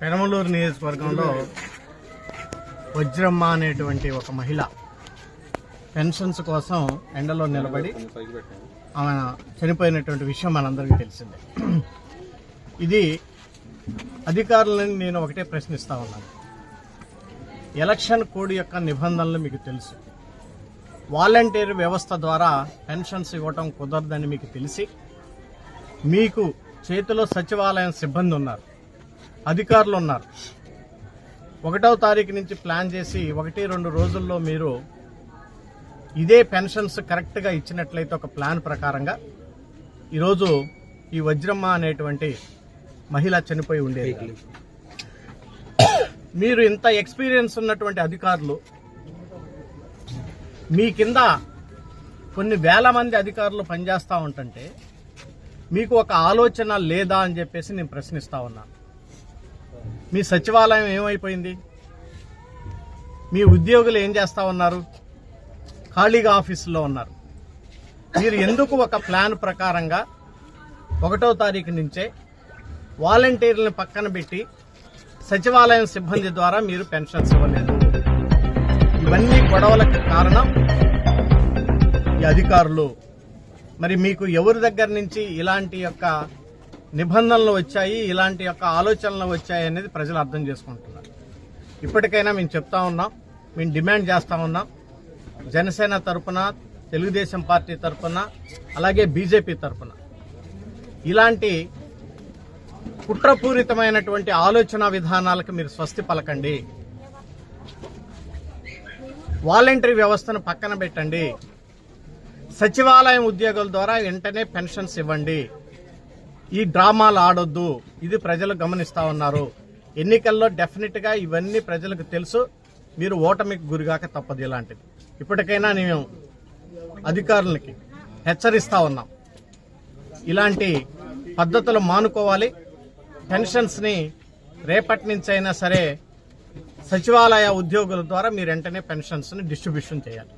పెనమలూరు నియోజకవర్గంలో వజ్రమ్మ అనేటువంటి ఒక మహిళ పెన్షన్స్ కోసం ఎండలో నిలబడి ఆమె చనిపోయినటువంటి విషయం మనందరికీ తెలిసిందే. ఇది అధికారులని నేను ఒకటే ప్రశ్నిస్తా ఉన్నాను. ఎలక్షన్ కోడ్ యొక్క నిబంధనలు మీకు తెలుసు. వాలంటీర్ వ్యవస్థ ద్వారా పెన్షన్స్ ఇవ్వటం కుదరదని మీకు తెలిసి మీకు చేతిలో సచివాలయం సిబ్బంది ఉన్నారు అధికారులు ఉన్నారు. ఒకటవ తారీఖు నుంచి ప్లాన్ చేసి ఒకటి రెండు రోజుల్లో మీరు ఇదే పెన్షన్స్ కరెక్ట్గా ఇచ్చినట్లయితే ఒక ప్లాన్ ప్రకారంగా ఈరోజు ఈ వజ్రమ్మ అనేటువంటి మహిళ చనిపోయి ఉండేది. మీరు ఇంత ఎక్స్పీరియన్స్ ఉన్నటువంటి అధికారులు మీ కింద కొన్ని వేల మంది అధికారులు పనిచేస్తూ ఉంటుంటే మీకు ఒక ఆలోచన లేదా అని చెప్పేసి నేను ప్రశ్నిస్తా ఉన్నాను మీ సచివాలయం ఏమైపోయింది? మీ ఉద్యోగులు ఏం చేస్తా ఉన్నారు? ఖాళీగా ఆఫీసులో ఉన్నారు. మీరు ఎందుకు ఒక ప్లాన్ ప్రకారంగా ఒకటో తారీఖు నుంచే వాలంటీర్లను పక్కన పెట్టి సచివాలయం సిబ్బంది ద్వారా మీరు పెన్షన్స్ ఇవ్వలేదు. ఇవన్నీ గొడవలకు కారణం ఈ అధికారులు. మరి మీకు ఎవరి దగ్గర నుంచి ఇలాంటి యొక్క నిబంధనలు వచ్చాయి ఇలాంటి యొక్క ఆలోచనలు వచ్చాయి అనేది ప్రజలు అర్థం చేసుకుంటున్నారు. ఇప్పటికైనా మేము చెప్తా ఉన్నాం మేము డిమాండ్ చేస్తా ఉన్నాం. జనసేన తరఫున తెలుగుదేశం పార్టీ తరఫున అలాగే బీజేపీ తరపున ఇలాంటి కుట్రపూరితమైనటువంటి ఆలోచన విధానాలకు మీరు స్వస్తి పలకండి. వాలంటరీ వ్యవస్థను పక్కన పెట్టండి. సచివాలయం ఉద్యోగుల ద్వారా వెంటనే పెన్షన్స్ ఇవ్వండి. ఈ డ్రామాలు ఆడొద్దు. ఇది ప్రజలు గమనిస్తా ఉన్నారు. ఎన్నికల్లో డెఫినెట్గా ఇవన్నీ ప్రజలకు తెలుసు. మీరు ఓటమికి గురిగాక తప్పదు ఇలాంటిది. ఇప్పటికైనా నేను అధికారులకి హెచ్చరిస్తా ఉన్నాం. ఇలాంటి పద్ధతులు మానుకోవాలి. పెన్షన్స్ని రేపటి నుంచైనా సరే సచివాలయ ఉద్యోగుల ద్వారా మీరు వెంటనే పెన్షన్స్ని డిస్ట్రిబ్యూషన్ చేయాలి.